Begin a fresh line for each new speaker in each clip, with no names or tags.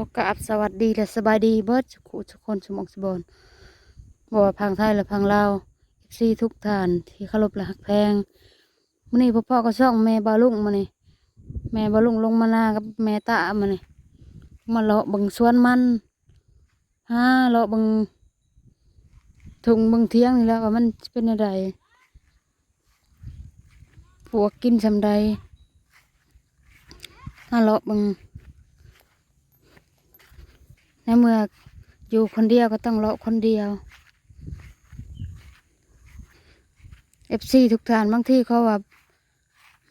อกราบสวัสดีและสบายดีเบิดสุขุทุกคนสมองสบอนบ่ว่าพังไทยและพังลาวเอฟซีทุกท่านที่เคารพและหักแพงมื้อนี้พ่อพ่อก็ช่องแม่บาลุงมานี่แม่บาลุงลงมานากับแม่ตามานี่มาเลาะบังสวนมันหาเลาะบังถุงบังเที่ยงนี่แหล้วว่ามันเป็นอะไรปวกกินสำใดหาเลาะบัง ในเมื่ออยู่คนเดียวก็ต้องเลาะคนเดียวเอฟซีทุกท่านบางที่เขาว่า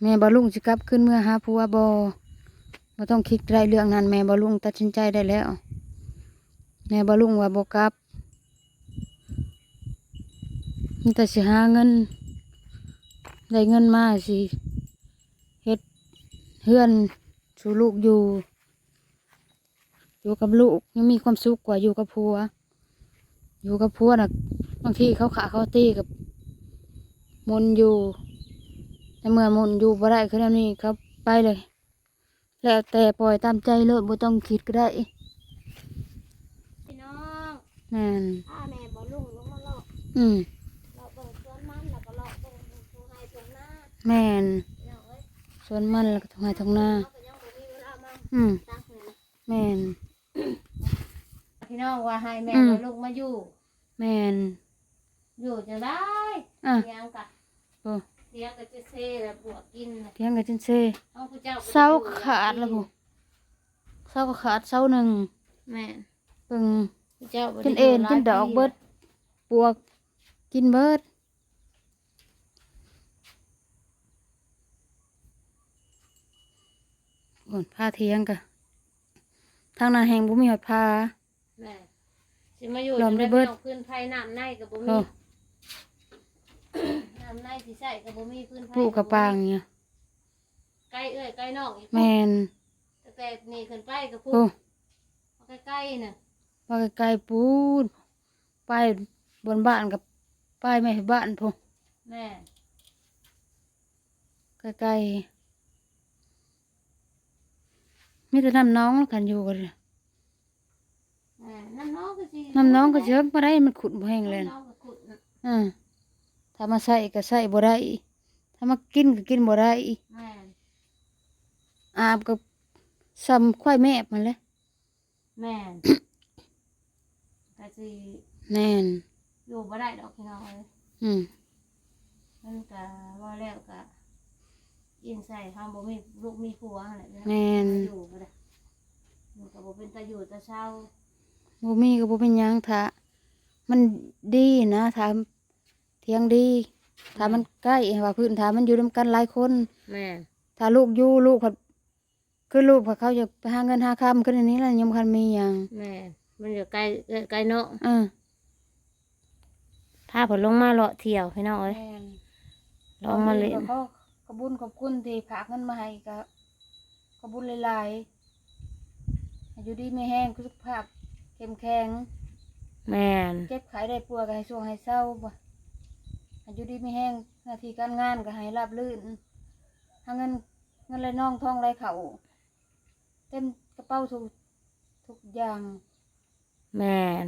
แม่บอลุงสิกลับขึ้นเมื่อหาผัวบอมาต้องคิดไรเรื่องนั้นแม่บอลุงตัดสินใจได้แล้ว แม่บอลุงว่าบกลับมีแต่สิหาเงินได้เงินมาสิเฮ็ดเฮือนสู่ลูกอยู่ อยู่กับลูกยังมีความสุขกว่าอยู่กับผัว อยู่กับผัวน่ะบางทีเขาขาเขาตีกับมนต์อยู่ในเมื่อมนต์อยู่บ่ได้คือแนวนี้เขาไปเลย แล้วแต่ปล่อยตามใจเลยบ่ต้องคิดก็ได้
พี่น้อง
นั่น
ถ้าแม่บ่ลุงลงมาเลาะ
อืม
เลาะเบิ่งสวนมันแล้วก็เลาะเบิ่งทุ่งไร่ทุ่งนา
แม่น
พี่น้องเอ้ย
สวนมันแล้วก็ทงไห้ทงนา
เราก็ยังบ่มีเวลามา
อืม
ตักเลยนะ
แม่น
พี่น้องว่าให้แม่
อืม
บ่ลุงมาอยู่
แม่น
อยู่จังได้
อะ
เลี้ยงกะ
โอ้
เลี้ยงกะจะเซ่แล้วปวกกินน่ะ
เทียงกันจนเซ
เอาผู้เจ้า
เศร้าขาดแล้วบ่เศร้าก็ขาดเศร้าหนึ่ง
แม่
เบิ่ง
ผู้เจ้าบ่ได้
กินเอ็น
ยู่หลาย
กินดอก
ปี
เบิดปวกกินเบิดก่อนพาเทียงกะ ทางนั้นแหงบุมีหอดพา
แม่สิมาอยู่
ยอมได้
จัง
เบิด
พี่น้องพื้นไผน้ำในก็บ่
โอ้
มีน้ำในสิใส่ก็บ่มีพื้นไผ
ปลูกกระปางเนี่ย
ใกล้เอ้ยใกล้นอกอีก
แมน
แต่แต่นี่ขึ้นไปก็พู
โอ้
ดใกล้ๆน่ะ
ว่าไกลๆปูดไปบนบ้านกับป้ายไม่ให้บ้านพง
แม่
ไกลๆ มีแต่น้ำน้องกันอยู่กันเลย
แม่น้ำน้องก็สิ
น้ำน้องก็เชิงมาได้มันขุดบ่แห้งเลย
น้ำน้องก็ขุดน่ะ
อ่าถ้ามาใส่ก็ใส่บ่ได้ถ้ามากินก็กินบ่ได้
แม่
อาบกับซ้ำควายแม่มันเลย
แม่ก็สิ
แน่น
อยู่บ่ได้ดอกพี่น้องเอ้ย
อืม
มันก็ว่าแล้วก็ ยินใส่เฮาบ่มีลูกมีผัวหั่นแหละพี่น้อง
แม่น
อยู่บ่ได้มันก็บ่เป็นตาอยู่ตาเช้า
บ่มีก็บ่เป็นหยังถ้ามันดีนะถ้าเทียงดีถ้ามันใกล้ว่าพื้นถ้ามันอยู่นํกันหลายคน
แม่
ถ้าลูกอยู่ลูกเขาคือลูกเขาเขาจะไปหาเงินหาคำขึ้นอันนี้แล้วยังบ่คันมีหยัง
แม่มันอยู่ใกล้เอ้ยใกล้เนาะ
อ่า
พาเพิ่นลงมาเลาะเที่ยวพี่น้องเอ้ยลองมาเล่น
เขาข อบคุญขอบคุณที่ฝากเงินมาให้ก็ขอบคุญหลายๆให้อยู่ดีไม่แห้งสุขภาพเข้มแข็ง
แม่น
เจ็บไข้ได้ป่วยก็ให้ช่วงให้เศร้าบ่ให้อยู่ดีไม่แห้งหน้าที่การงานก็ให้ราบรื่นหาเงินเงินไหลน่องทองไหลเข่าเต็มกระเป๋าทุกทุกอย่าง
แม่น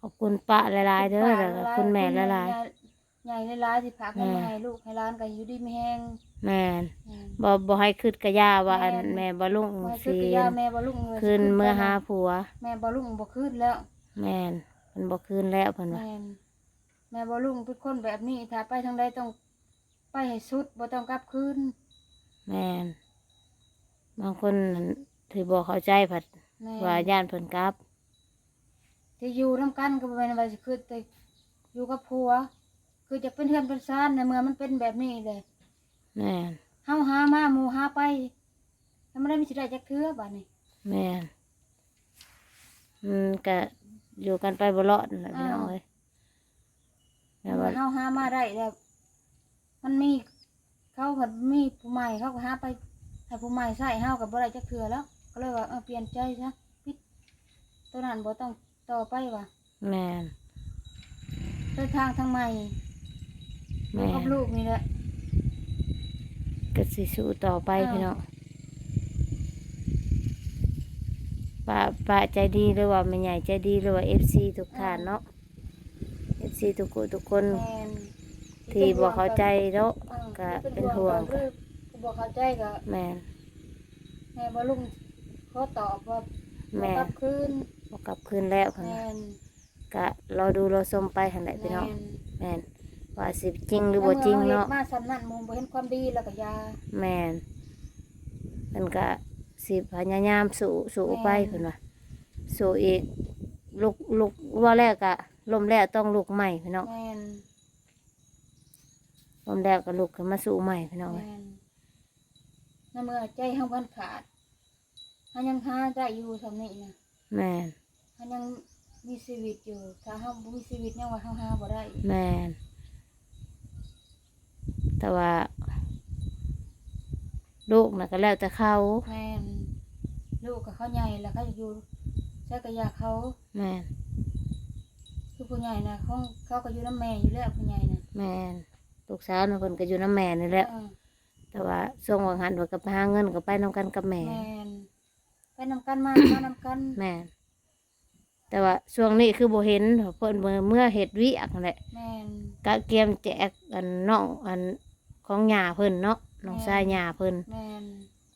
ขอบคุณป้าหลายๆเด้อแล้วก็คุณแม่หลาย
ๆ ใหญ่หลายๆที่ฝากเงินมาให้ลูกให้ร้านก็อยู่ดีไม่แห้ง
ๆแม่น
อืม
บ่บ่ให้คืดกระยาว่าอัน
แม่น
แม่บ่ลุง
ว่าคื
สิ
อกะยาแม่บ่ลุงเลย
คืนเมื่อหาผัว
แม่บ่ลุงบ่คืนแล้ว
แม่นเพิ่นบ่คืนแล้วเพิ่นว่า
แม่นแม่บ่ลุงเป็นคนแบบนี้ถ้าไปทางใดต้องไปให้สุดบ่ต้องกลับคืน
แม่นบางคนนั่นถือบ่เข้าใจผัด
แม่
ว่าย่านเพิ่นกลับ
ที่อยู่นํกันก็บ่แม่นว่าสิคือแต่อยู่กับผัว คือจะเป็นเฮือนเป็นซ่านในเมื่อมันเป็นแบบนี้เลย
แม่น
เฮาหามาหมู่หาไปแล้วมันได้มีสิได้จักเทื่อบัดนี้
แม่นอืมก็อยู่กันไปบ่รอดนั่นแหละพี่น้องเอ้ยแม่ว่า
เฮาหามาได้แล้วมันมีเขาก็มีผู้ใหม่เขาก็หาไปให้ผู้ใหม่ใส่เฮาก็บ่ได้จักเทื่อแล้ว ก็เลยว่าเออเปลี่ยนใจซะปิดตัวนั้นบ่ต้องต่อไปว่ะ
แม่น
เดินทางทางใหม่
แม่
กับ
น
ลูกนี่แหละ
ก็สิสู้ต่อไป
อ้าว
พี่น้องป้าป้าใจดีหรือว่าแม่ใหญ่ใจดีหรือว่าเอฟซีทุกท่านเนาะเอฟซีทุกคนทุกคน
แม่น
ที่บ่เข้าใจเนาะ
เออ
ก็เป็นห่วง
คือบ่เข้าใจก็
แม่น
แม่บ่ลุงขอตอบว่า
แม่
บ่กลับคืน
บ่กลับคืนแล้วค่ะ
แม่น
ก็รอดูรอชมไปหั่นแหละพี่น้อง
แม่น
แม่น ว่าสิจริงหรือบ่จริงเนาะ
มื่อฮ็ดมาสำนั่นหมูบ่เห็นความดีแล้วก็อยา
แม่นมันก็สิพยายามสู้สู้ไป
แม่น
เพิ่นว่าสู้อีกลุกลุกว่าแรกก็ลมแล้วต้องลุกใหม่พี่น้อง
แม่น
ลมแล้วก็ลุกขึ้นมาสู้ใหม่พี่น้อง
แม่นในเมื่อใจเฮามันขาดเฮายังหาได้อยู่ซำนี้นะ
แม่น
เฮายังมีชีวิตอยู่ ถ้าเฮาบ่มีชีวิตยังว่าเฮาหาบ่ได้
แม่น แต่ว่าลูกน่ะก็แล้วแต่เขา
แม่นลูกกับเขาใหญ่แล้วเขาอยู่ใช้กระยาเขา
แม่น
คือผู้ใหญ่นะเขาเขาก็อยู่น้ำแม่อยู่แล้วผู้ใหญ่นะ
แม่นลูกสาวน่ะเพิ่นก็อยู่น้ำแม่นี่แหละ
เออ
แต่ว่าส่งวังหันว่าก็ไปหาเงินก็ไปนํกันกับแม่
แม่นไปนำกันมา มานำกัน
แม่นแต่ว่าช่วงนี้คือบ่เห็นเพิ่นเมื่อเมื่อเฮ็ดวิอักนั่นแหละ
แม่น
ก็เกียมแจกอันน้องอัน ของหญ้าเพิ่นเนาะน้องชายหญ้าเพิ่น
แม่น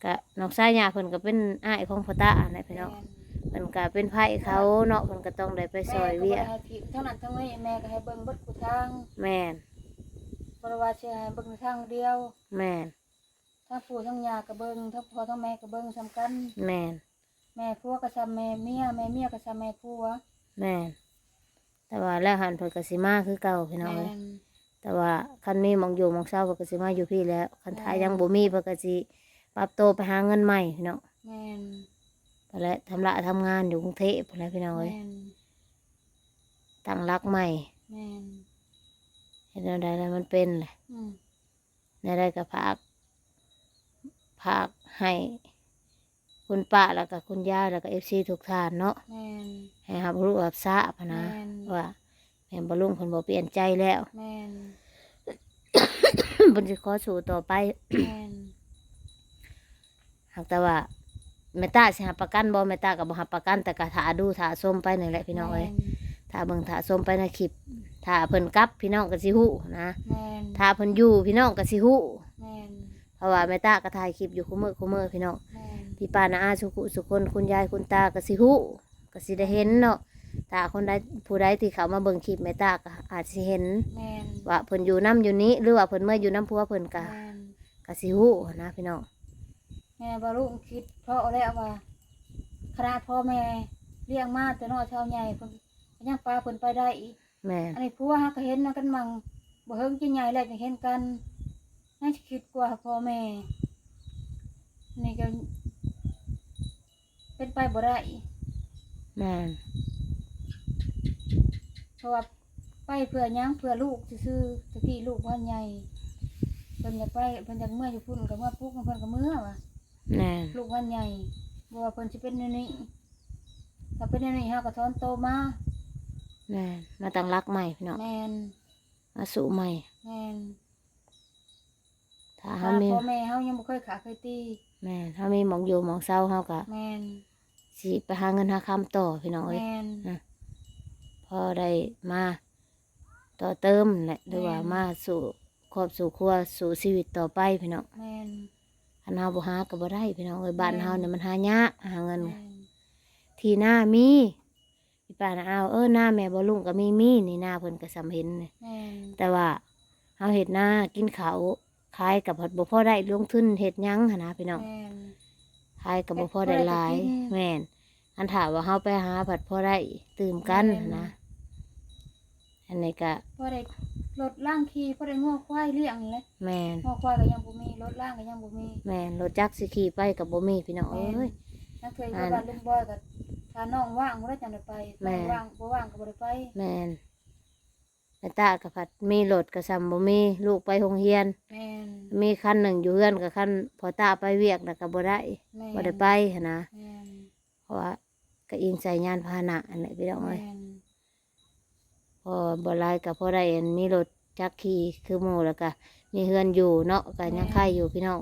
ก็น้องชายหญ้าเพิ่นก็เป็นอ้ายของพ่อตาอันนั้นพี่น้อง
แม่น
เพิ่นก็เป็นไผเขาเนาะเพิ่นก็ต้องได้ไปซอยเวีย
แม่ก็บ่ได้ให้ผิดทั้งนั้นทั้งนี้แม่ก็ให้เบิ่งเบิดกูทาง
แม่น
บ่ได้ว่าสิให้เบิ่งทางเดียว
แม่น
ทั้งปู่ทั้งย่าก็เบิ่งทั้งพ่อทั้งแม่ก็เบิ่งซ้ำกัน
แม่น
แม่ผัวก็ซ้ำแม่เมียแม่เมียก็ซ้ำแม่ผัว
แม่นแต่ว่าแล้วหันเพิ่นก็สิมาคือเก่าพี่น้อง
แม่
เอ้ย
น
แต่ว่าคันมีหมองอยู่หมองเศร้าเพิ่นก็สิมาอยู่พี่แล้วคันท้ายยังบ่มีเพิ่นก็สิปรับโตวไปหาเงินใหม่พี่น้อง
แม่น
ไปแล้วทำละทำงานอยู่กรุงเทพพุ่นแหล้วพี่น้องเอ้ย
แม่น
ตั้งรักใหม่
แม่น
เห็นอะไรแล้วมันเป็นแหละ
อืม
ในได้ก็พากพากให้ คุณป้าแล้วก็คุณย่าแล้วก็เอฟซีทุกท่านเนาะ
แม่น
ให้รับรู้รับทราบหั้นนะ
แม่น
ว่า แม่นบลุงคนบ่เปลี่ยนใจแล้ว
แม่น
บนจะขอสู่ต่อไป
แม่น
หากแต่ว่าแม่ตาสิหาประกันบ่แม่ตาก็บ่หาประกันแต่ก็ถาดูถาส้มไปนี่แหละพี่น้องเอ้ยถ้าเบิ่งถาส้มไปในคลิปถ้าเพิ่นกลับพี่น้องก็สิฮู้นะ
แม่น
ถ้าเพิ่นอยู่พี่น้องก็สิฮู้
แม่น
เพราะว่าแม่ตาก็ถ่ายคลิปอยู่คุมื้อคุมื้อพี่น้อง
แม่น
พี่ป้านาอาสุขุสุคนคุณยายคุณตาก็สิฮู้ก็สิได้เห็นเนาะ ถ้าคนใดผู้ใดที่เขามาเบิ่งคลิปแม่ตาก็อาจสิเห็น
แม่น
ว่าเพิ่นอยู่น้ำอยู่นี้หรือว่าเพิ่นเมื่ออยู่น้ำพัวเพิ่นก็
แม่น
ก็สิฮู้นะพี่น้อง
แม่บาลุงคิดเพราะแล้วว่าขนาดพ่อแม่เลี้ยงมาแต่น้อยเท่าใหญ่เพิ่นก็ยังปลาเพิ่นไปได้อีก
แม่น
อันนี้ผัวฮักก็เห็นนะกันมั่งบ่เฮิงจิใหญ่แล้วจะเห็นกันน่าจะคิดกว่าพ่อแม่นี่ก็เป็นไปบ่ได้
แม่น
เพ ราะว่าไปเพื่อหยังเพื่อลูกซื่อๆตะกี้ลูกพ่อใหญ่เพิ่นอยากไปเพิ่นอยากเมื่ออยู่พุ่นก็เมื่อปุ๊กเพิ่นก็เมื่อว่ะ
แม่น
ลูกพ่อใหญ่บ่ว่าเพิ่นสิเป็นแนวนี้ถ้าเป็นแนวนี้เฮาก็ถอนโตมา
แม่นมาตั้งรักใหม่พี่น้อง
แม่น
มาสู่ใหม่
แม่น
ถ้า
ถ้า
เฮามี
พ่อแม่เฮายังบ่เคยขาเคยตี
แม่นเฮามีหมองอยู่หมองเศร้าเฮาก็
แม่น
สิไปหาเงินหาคำต่อพี่น้องเอ้ย
แม่น
พ อได้มาต่อเติมแหละหรือว่า
แม่น
มาสู่ครอบสู่ครัวสู่ชีวิตต่อไปพี่น้อง
แม่น
คันเฮาบ่หาก็บ่ได้พี่น้องเอ้ยบ้าน
แม่น
เฮาเนี่ยมันหายากหาเงิน
แม่น
ที่หน้ามีพี่ป้านะเอาวเออหน้าแม่บ่ลุงก็มีมีนี่หน้าเพิ่นก็สำเห็นนี่
แม่น
แต่ว่าเฮาเฮ็ดหน้ากินข้าวขายกับบ่พอได้ลงทุนเฮ็ดหยังหันนะพี่น้อง
แม่น
ขายกับบ่พอได้หลาย
เฮ็ดบ่ได้ก็กิน
แม่น อันถามว่าเฮาไปหาผัดพอได้ตื่มกัน
แม่น
หั้นนะ อันนี้ก็
พอได้รถล่างขี่พอได้ง้อควายเลี้ยงนี่แหละ
แม่น
ง้อควายก็ยังบ่มีรถล่างก็ยังบ่มี
แม่นรถจักรสิขี่ไปกับบ่มีพี่น้อง
แม่
เอ้
น
ย
นั่นเคยอยู่บ้านลุงบอยก็ถ้าน้องว่างบ่ได้จังได้ไป
แม่
น้องว่างบ่ว่างก็บ่ได้ไป
แม่นแม่ตากับผัดมีรถกับซ้ำบ่มีลูกไปโรงเรียน
แม่น
มีคันหนึ่งอยู่เฮือนกับคันพอตาไปเวียกแล้วก็บ่ได้
แม่น
บ่ได้ไปหั้นนะ
แม่น
เพราะว่าก็อิงใส่ยานพาหนะอันนี้พี่น้องเอ้ย
แม่น
พอ บ่หลายก็พอได้อันมีรถจักรขี่คือหมู่แล้วก็มีเฮือนอยู่เนาะก็ยังค่ายอยู่พี่น้อง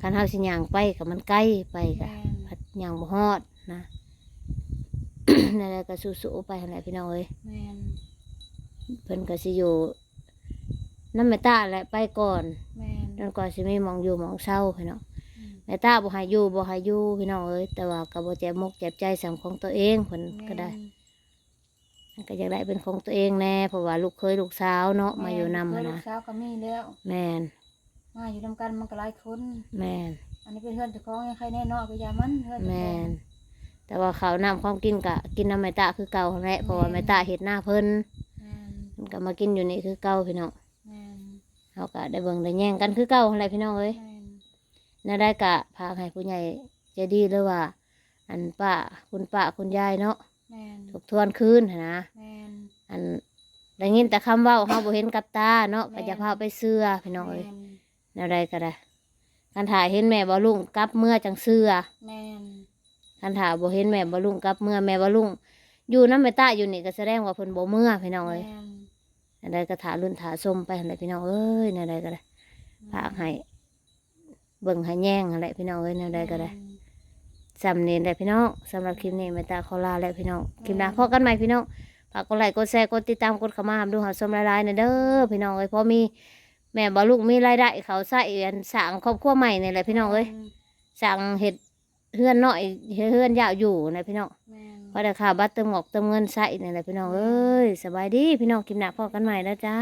คันเฮาสิย่างไปก็มันไกลไปก็
แม่น
พัดย่างบ่ฮอดนะนั่นแหละก็สู้ๆไปหั่นแหละพี่น้องเอ้ย
แม่น
เพิ่นก็สิอยู่น้ำแม่ตาแหละไปก่อน
แม่น
จนกว่าสิมีหมองอยู่หมองเศร้าพี่น้อง
อืม
แม่ตาบ่ให้อยู่บ่ให้อยู่พี่น้องเอ้ยแต่ว่าก็บ่เจ็บมุกเจ็บใจสำของตัวเองเพิ่นก็ได้
แม่น
ก็อยากได้เป็นของตัวเองแน่เพราะว่าลูกเคยลูกสาวเนาะมาอยู่นำ
เพื่
หั้น
ลู
นะ
กสาวก็มีแล้ว
แม่น
มาอยู่นำกันมันก็หลายคน
แม่น
อันนี้เป็นเพื่อนเจ้าของยังใครแน่เนอนก็อยามันเพื่อนเจ้าข
แม่
อง
นแต่ว่าเขาวน้ำความกินกะกินน้ำแม่ตาคือเก่าหั่นแหละเพราะว่า
แม่
แม่
น
ตาเห็ดหน้าเพิ่น
แม่น
เพิ่นก็มากินอยู่นี่คือเก่าพี่น้อง
แม่น
เขาก็ได้เบิ่งได้แย่งกันคือเก่าหั่นแหละพี่น้องเอ้ย
แม่น
น่าได้กะพาให้ผู้ใหญ่ใจดีเลยว่า อันป้าคุณป้าคุณยายเนาะ
แม่น
ทบทวนคืนหั้นนะ
แม่น
อันได้ยินแต่คำเว่าเขาบ่เห็นกับตาเนาะ
แม่
ก็
น
จะพาไปเสื้อพี่น้องเอ้ย
แม่น
แนวใดก็ได้การถ่ายเห็นแม่บ่ลุงกลับเมื่อจังเสื้อ
แม่น
การถ่ายบ่เห็นแม่บ่ลุงกลับเมื่อแม่บ่ลุงอยู่น้ำแม่ตาอยู่นี่ก็แสดงว่าเพิ่นบ่เมื่อพี่น้องเอ้ย
แม่น
แนวใดก็ถ่ารุ่นถ่าส้มไปหั่นแหละพี่น้องเอ้ยแนวใดก็ได้ฝากให้เบิ่งให้แย่งหั่นแหละพี่น้องเอ้ยแนวใดก็ได้ สำเนียงได้พี่น้องสำหรับคลิปนี้แม่ตาขอลาแล้วพี่น้องคลิปหน้าพบกันใหม่พี่น้องฝากกดไลค์กดแชร์กดติดตามกดเข้ามาหาดูหาชมรายๆนะเด้อพี่น้องเอ้ยพราะมีแม่บอลูกมีรายได้เขาใส่อันสั่งครอบครัวใหม่นี่แหละพี่น้องเอ้ยสั่งเห็ดเฮือนน้อยเฮือนยาวอยู่นะพี่น้องเพราะได้ค่าบัตรเติมหมอกเติมเงินใส่นี่แหละพี่น้องเอ้ยสบายดีพี่น้องคลิปหน้าพบกันใหม่นะจ้า